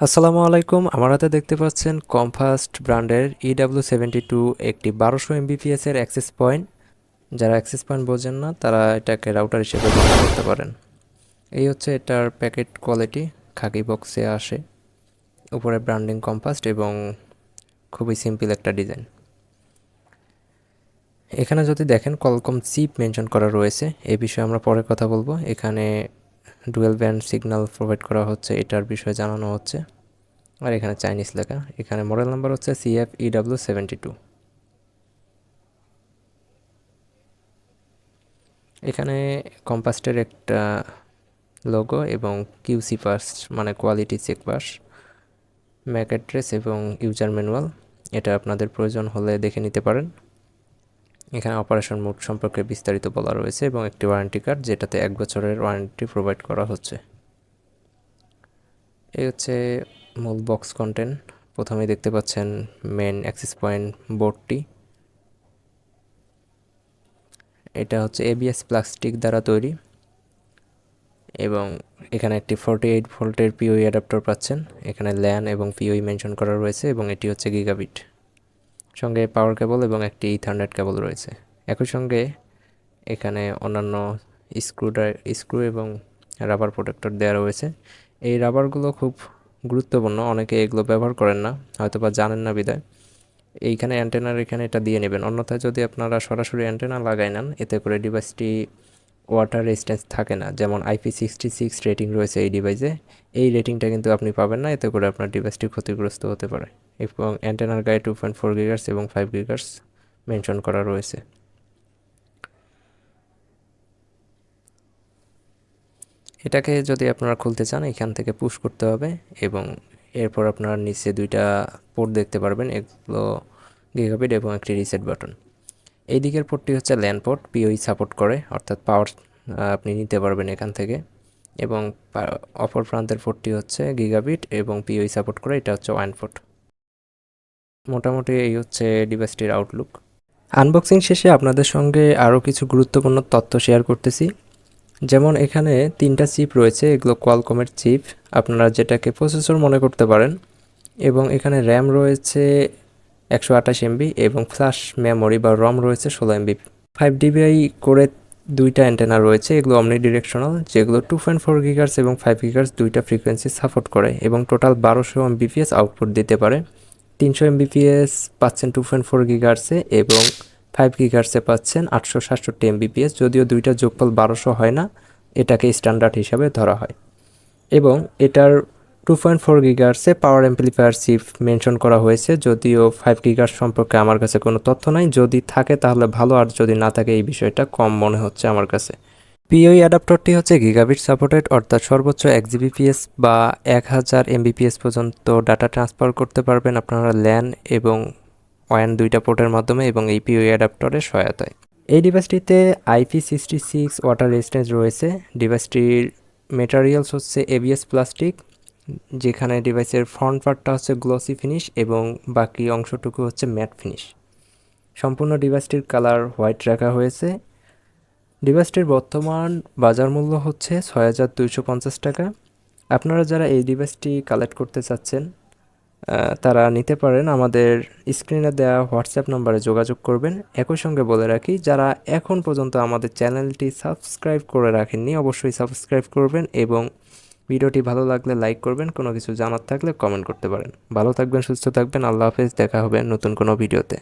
আসসালামু আলাইকুম। আমার হাতে দেখতে পাচ্ছেন কমফাস্ট ব্র্যান্ডের ইডাব্লিউ সেভেন্টি টু একটি বারোশো এমবিপিএস এর অ্যাক্সেস পয়েন্ট যারা অ্যাক্সেস পয়েন্ট বোঝেন না, তারা এটাকে রাউটার হিসেবে ব্যবহার করতে পারেন। এই হচ্ছে এটার প্যাকেট কোয়ালিটি খাকি বক্সে আসে। উপরে ব্র্যান্ডিং কম্পাস্ট এবং খুবই সিম্পল একটা ডিজাইন এখানে যদি দেখেন কলকম চিপ মেনশন করা রয়েছে, এ বিষয়ে আমরা পরে কথা বলব। এখানে ডুয়েল ব্যান্ড সিগন্যাল প্রোভাইড করা হচ্ছে, এটার বিষয়ে জানানো হচ্ছে। আর এখানে চাইনিজ লেখা, এখানে মডেল নাম্বার হচ্ছে সিএফ ইডাব্লিউ সেভেন্টি টু এখানে কম্পাস্টের একটা লোগো এবং কিউসি পাস মানে quality check pass MAC address এবং ইউজার ম্যানুয়াল এটা আপনাদের প্রয়োজন হলে দেখে নিতে পারেন। এখানে অপারেশন মোড সম্পর্কে বিস্তারিত বলা রয়েছে এবং একটি ওয়ারেন্টি কার্ড যেটাতে এক বছরের ওয়ারেন্টি প্রোভাইড করা হচ্ছে। এই হচ্ছে মূল বক্স কন্টেন্ট। প্রথমে দেখতে পাচ্ছেন মেন অ্যাক্সেস পয়েন্ট বোর্ডটি। এটা হচ্ছে এবিএস প্লাস্টিক দ্বারা তৈরি এবং এখানে একটি ফোরটি এইট ভোল্টের পিওই অ্যাডাপ্টার পাচ্ছেন। এখানে ল্যান এবং পিওই মেনশন করা রয়েছে এবং এটি হচ্ছে গিগাবিট সঙ্গে পাওয়ার কেবল এবং একটি ইথারনেট কেবল রয়েছে। একই সঙ্গে এখানে অন্যান্য স্ক্রু স্ক্রু এবং রাবার প্রোটেক্টর দেওয়া রয়েছে। এই রাবারগুলো খুব গুরুত্বপূর্ণ, অনেকে এগুলো ব্যবহার করেন না হয়তো বা জানেন না বিদায় এইখানে অ্যান্টেনার এখানে এটা দিয়ে নেবেন। অন্যথায় যদি আপনারা সরাসরি অ্যান্টেনা লাগাই নেন, এতে করে ডিভাইসটি ওয়াটার রেজিস্ট্যান্স থাকে না। যেমন আইপি সিক্সটি সিক্স রেটিং রয়েছে এই ডিভাইসে এই রেটিংটা কিন্তু আপনি পাবেন না, এতে করে আপনার ডিভাইসটি ক্ষতিগ্রস্ত হতে পারে। এবং অ্যান্টেনার গায়ে টু পয়েন্ট ফোর গিগার্স এবং ফাইভ গিগার্স মেনশন করা রয়েছে। এটাকে যদি আপনারা খুলতে চান, এখান থেকে পুশ করতে হবে এবং এরপর আপনার নিচে দুইটা পোর্ট দেখতে পারবেন, এগুলো গিগাবিট এবং একটি রিসেট বাটন এই দিকের পোর্টটি হচ্ছে ল্যান্ড পোর্ট পিওই সাপোর্ট করে, অর্থাৎ পাওয়ার আপনি নিতে পারবেন এখান থেকে। এবং অপর প্রান্তের পোর্টটি হচ্ছে গিগাবিট এবং পিওই সাপোর্ট করে, এটা হচ্ছে ওয়ান পোর্ট মোটামুটি এই হচ্ছে ডিভাইসটির আউটলুক আনবক্সিং শেষে আপনাদের সঙ্গে আরও কিছু গুরুত্বপূর্ণ তথ্য শেয়ার করতেছি। যেমন এখানে তিনটা চিপ রয়েছে, এগুলো কোয়ালকমের চিপ আপনারা যেটাকে প্রসেসর মনে করতে পারেন। এবং এখানে র্যাম রয়েছে একশো আঠাশ এমবি এবং ফ্ল্যাশ মেমোরি বা রম রয়েছে ষোলো এমবি ফাইভ ডিবিআই করে দুইটা অ্যান্টেনা রয়েছে, এগুলো অমনি ডিরেকশনাল যেগুলো টু পয়েন্ট ফোর গিগার্স এবং ফাইভ গিগার্স দুইটা ফ্রিকোয়েন্সি সাপোর্ট করে এবং টোটাল বারোশো এমবিপিএস আউটপুট দিতে পারে। তিনশো এমবিপিএস পাচ্ছেন টু পয়েন্ট ফোর গিগার্সে এবং ফাইভ গিগার্সে পাচ্ছেন আটশো সাতষট্টি এমবিপিএস যদিও দুইটা যোগফল বারোশো হয় না, এটাকে স্ট্যান্ডার্ড হিসাবে ধরা হয়। এবং এটার টু পয়েন্ট ফোর গিগার্সে পাওয়ার অ্যাম্পলিফায়ার চিপ মেনশন করা হয়েছে, যদিও ফাইভ গিগার্স সম্পর্কে আমার কাছে কোনো তথ্য নাই। যদি থাকে তাহলে ভালো, আর যদি না থাকে এই বিষয়টা কম মনে হচ্ছে আমার কাছে। পিওই অ্যাডাপ্টারটি হচ্ছে গিগাবিট সাপোর্টেড, অর্থাৎ সর্বোচ্চ এক জিবিপিএস বা এক হাজার এমবিপিএস পর্যন্ত ডাটা ট্রান্সফার করতে পারবেন আপনারা ল্যান এবং ওয়ান দুইটা পোর্টের মাধ্যমে এবং এই পিওই অ্যাডাপ্টারের সহায়তায়। এই ডিভাইসটিতে IP sixty six water resistance রয়েছে। ডিভাইসটির মেটারিয়ালস হচ্ছে এবিএস প্লাস্টিক, যেখানে ডিভাইসের ফ্রন্ট পার্টটা হচ্ছে গ্লসি ফিনিশ এবং বাকি অংশটুকু হচ্ছে ম্যাট ফিনিশ। সম্পূর্ণ ডিভাইসটির কালার হোয়াইট রাখা হয়েছে। ডিভাইসটির বর্তমান বাজার মূল্য হচ্ছে ছয় হাজার দুইশো পঞ্চাশ টাকা। আপনারা যারা এই ডিভাইসটি কালেক্ট করতে চাচ্ছেন তারা নিতে পারেন। আমাদের স্ক্রিনে দেওয়া হোয়াটসঅ্যাপ নম্বরে যোগাযোগ করবেন। একই সঙ্গে বলে রাখি, যারা এখন পর্যন্ত আমাদের চ্যানেলটি সাবস্ক্রাইব করে রাখেননি, অবশ্যই সাবস্ক্রাইব করবেন এবং ভিডিওটি ভালো লাগলে লাইক করবেন। কোনো কিছু জানার থাকলে কমেন্ট করতে পারেন। ভালো থাকবেন, সুস্থ থাকবেন। আল্লাহ হাফেজ। দেখা হবে নতুন কোনো ভিডিওতে।